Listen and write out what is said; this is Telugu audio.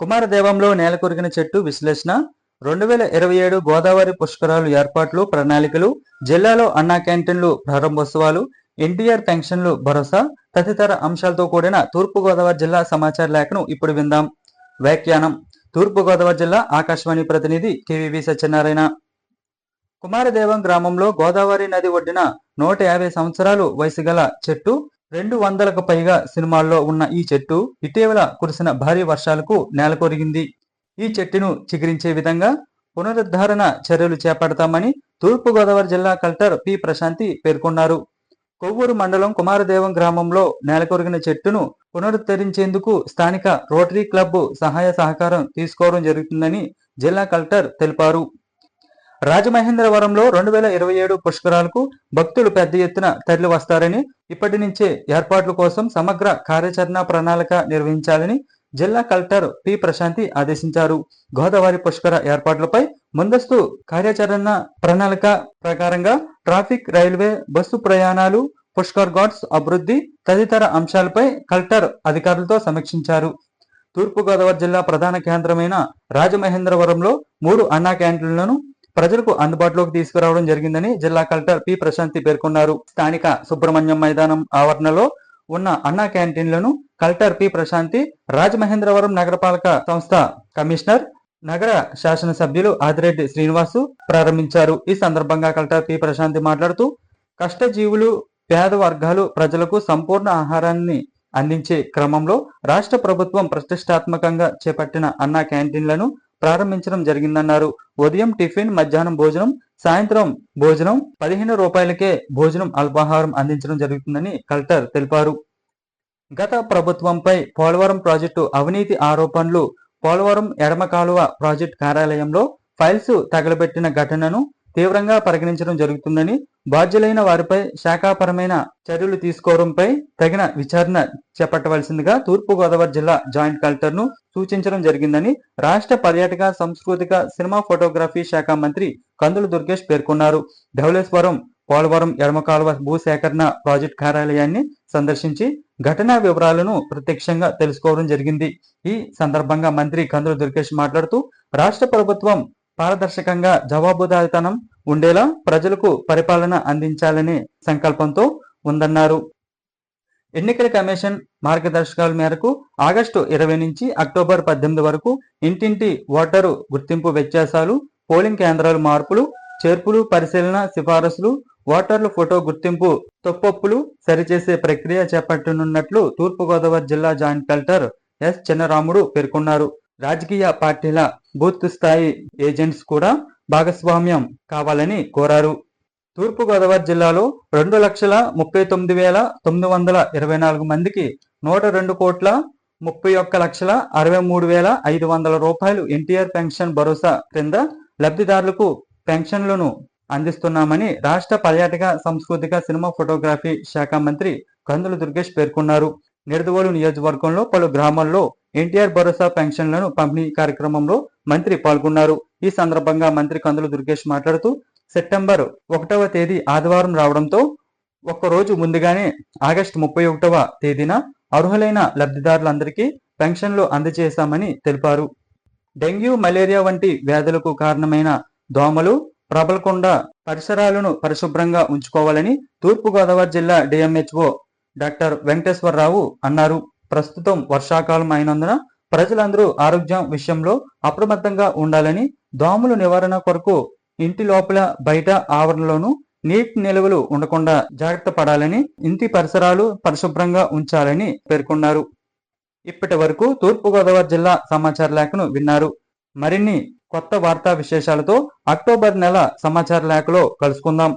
కుమారదేవంలో నేలకొరిగిన చెట్టు విశ్లేషణ. రెండు వేల ఇరవై ఏడు గోదావరి పుష్కరాలు ఏర్పాట్లు ప్రణాళికలు జిల్లాలో అన్నా క్యాంటీన్లు ప్రారంభోత్సవాలు ఎన్టీఆర్ పెన్షన్లు భరోసా తదితర అంశాలతో కూడిన తూర్పు గోదావరి జిల్లా సమాచార లేఖను ఇప్పుడు విందాం. వ్యాఖ్యానం తూర్పు గోదావరి జిల్లా ఆకాశవాణి ప్రతినిధి కెవివి సత్యనారాయణ. కుమారదేవం గ్రామంలో గోదావరి నది ఒడ్డిన నూట యాభై సంవత్సరాలు వయసు గల చెట్టు రెండు వందలకు పైగా సినిమాల్లో ఉన్న ఈ చెట్టు ఇటీవల కురిసిన భారీ వర్షాలకు నేలకొరిగింది. ఈ చెట్టును చిగురించే విధంగా పునరుద్ధరణ చర్యలు చేపడతామని తూర్పుగోదావరి జిల్లా కలెక్టర్ పి. ప్రశాంతి పేర్కొన్నారు. కొవ్వూరు మండలం కుమారదేవం గ్రామంలో నేలకొరిగిన చెట్టును పునరుద్ధరించేందుకు స్థానిక రోటరీ క్లబ్ సహాయ సహకారం తీసుకోవడం జరుగుతుందని జిల్లా కలెక్టర్ తెలిపారు. రాజమహేంద్రవరంలో రెండు వేల ఇరవై ఏడు పుష్కరాలకు భక్తులు పెద్ద ఎత్తున తరలి వస్తారని ఇప్పటి నుంచే ఏర్పాట్ల కోసం సమగ్ర కార్యాచరణ ప్రణాళిక నిర్వహించాలని జిల్లా కలెక్టర్ పి ప్రశాంతి ఆదేశించారు. గోదావరి పుష్కర ఏర్పాట్లపై ముందస్తు కార్యాచరణ ప్రణాళిక ప్రకారంగా ట్రాఫిక్ రైల్వే బస్సు ప్రయాణాలు పుష్కర్ ఘాట్స్ అభివృద్ధి తదితర అంశాలపై కలెక్టర్ అధికారులతో సమీక్షించారు. తూర్పుగోదావరి జిల్లా ప్రధాన కేంద్రమైన రాజమహేంద్రవరంలో మూడు అన్నా క్యాంటీన్లను ప్రజలకు అందుబాటులోకి తీసుకురావడం జరిగిందని జిల్లా కలెక్టర్ పి ప్రశాంతి పేర్కొన్నారు. స్థానిక సుబ్రహ్మణ్యం మైదానం ఆవరణలో ఉన్న అన్నా క్యాంటీన్లను కలెక్టర్ పి ప్రశాంతి రాజమహేంద్రవరం నగరపాలక సంస్థ కమిషనర్ నగర శాసనసభ్యులు ఆదిరెడ్డి శ్రీనివాసు ప్రారంభించారు. ఈ సందర్భంగా కలెక్టర్ పి ప్రశాంతి మాట్లాడుతూ కష్టజీవులు పేద వర్గాలు ప్రజలకు సంపూర్ణ ఆహారాన్ని అందించే క్రమంలో రాష్ట్ర ప్రభుత్వం ప్రతిష్టాత్మకంగా చేపట్టిన అన్నా క్యాంటీన్లను ప్రారంభించడం జరిగిందన్నారు. ఉదయం టిఫిన్ మధ్యాహ్నం భోజనం సాయంత్రం భోజనం పదిహేను రూపాయలకే భోజనం అల్పాహారం అందించడం జరుగుతుందని కలెక్టర్ తెలిపారు. గత ప్రభుత్వంపై పోలవరం ప్రాజెక్టు అవినీతి ఆరోపణలు పోలవరం ఎడమ కాలువ ప్రాజెక్టు కార్యాలయంలో ఫైల్స్ తగలబెట్టిన ఘటనను తీవ్రంగా పరిగణించడం జరుగుతుందని బాధ్యులైన వారిపై శాఖాపరమైన చర్యలు తీసుకోవడంపై తగిన విచారణ చేపట్టవలసిందిగా తూర్పు గోదావరి జిల్లా జాయింట్ కలెక్టర్ను సూచించడం జరిగిందని రాష్ట్ర పర్యాటక సాంస్కృతిక సినిమా ఫోటోగ్రఫీ శాఖ మంత్రి కందుల దుర్గేష్ పేర్కొన్నారు. ధవళేశ్వరం పోలవరం ఎడమకాలువ భూసేకరణ ప్రాజెక్ట్ కార్యాలయాన్ని సందర్శించి ఘటనా వివరాలను ప్రత్యక్షంగా తెలుసుకోవడం జరిగింది. ఈ సందర్భంగా మంత్రి కందుల దుర్గేష్ మాట్లాడుతూ రాష్ట్ర ప్రభుత్వం పారదర్శకంగా జవాబుదారితనం ఉండేలా ప్రజలకు పరిపాలన అందించాలనే సంకల్పంతో ఉందన్నారు. ఎన్నికల కమిషన్ మార్గదర్శకాల మేరకు ఆగస్టు ఇరవై నుంచి అక్టోబర్ పద్దెనిమిది వరకు ఇంటింటి ఓటరు గుర్తింపు వ్యత్యాసాలు పోలింగ్ కేంద్రాలు మార్పులు చేర్పులు పరిశీలన సిఫారసులు ఓటర్ల ఫోటో గుర్తింపు తొప్పొప్పులు సరిచేసే ప్రక్రియ చేపట్టనున్నట్లు తూర్పుగోదావరి జిల్లా జాయింట్ కలెక్టర్ ఎస్. చిన్నరాముడు పేర్కొన్నారు. రాజకీయ పార్టీల బూత్ స్థాయి ఏజెంట్స్ కూడా భాగస్వామ్యం కావాలని కోరారు. తూర్పుగోదావరి జిల్లాలో రెండు లక్షల ముప్పై తొమ్మిది వేల తొమ్మిది వందల ఇరవై నాలుగు మందికి నూట రెండు కోట్ల ముప్పై ఒక్క లక్షల అరవై మూడు వేల ఐదు వందల రూపాయలు ఎన్టీఆర్ పెన్షన్ భరోసా క్రింద లబ్ధిదారులకు పెన్షన్లను అందిస్తున్నామని రాష్ట్ర పర్యాటక సాంస్కృతిక సినిమా ఫోటోగ్రఫీ శాఖ మంత్రి కందుల దుర్గేష్ పేర్కొన్నారు. నిడదవోలు నియోజకవర్గంలో పలు గ్రామాల్లో ఎన్టీఆర్ భరోసా పెన్షన్లను పంపిణీ కార్యక్రమంలో మంత్రి పాల్గొన్నారు. ఈ సందర్భంగా మంత్రి కందుల దుర్గేష్ మాట్లాడుతూ సెప్టెంబర్ ఒకటవ తేదీ ఆదివారం రావడంతో ఒక్క రోజు ముందుగానే ఆగస్టు ముప్పై ఒకటవ తేదీన అర్హులైన లబ్ధిదారులందరికీ పెన్షన్లు అందజేశామని తెలిపారు. డెంగ్యూ మలేరియా వంటి వ్యాధులకు కారణమైన దోమలు ప్రబలకుండా పరిసరాలను పరిశుభ్రంగా ఉంచుకోవాలని తూర్పుగోదావరి జిల్లా డిఎంహెచ్ఓ డాక్టర్ వెంకటేశ్వరరావు అన్నారు. ప్రస్తుతం వర్షాకాలం అయినందున ప్రజలందరూ ఆరోగ్యం విషయంలో అప్రమత్తంగా ఉండాలని దోమల నివారణ కొరకు ఇంటి లోపల బయట ఆవరణలోనూ నీటి నిల్వలు ఉండకుండా జాగ్రత్త పడాలని ఇంటి పరిసరాలు పరిశుభ్రంగా ఉంచాలని పేర్కొన్నారు. ఇప్పటి వరకు తూర్పుగోదావరి జిల్లా సమాచార లేఖను విన్నారు. మరిన్ని కొత్త వార్తా విశేషాలతో అక్టోబర్ నెల సమాచార లేఖలో కలుసుకుందాం.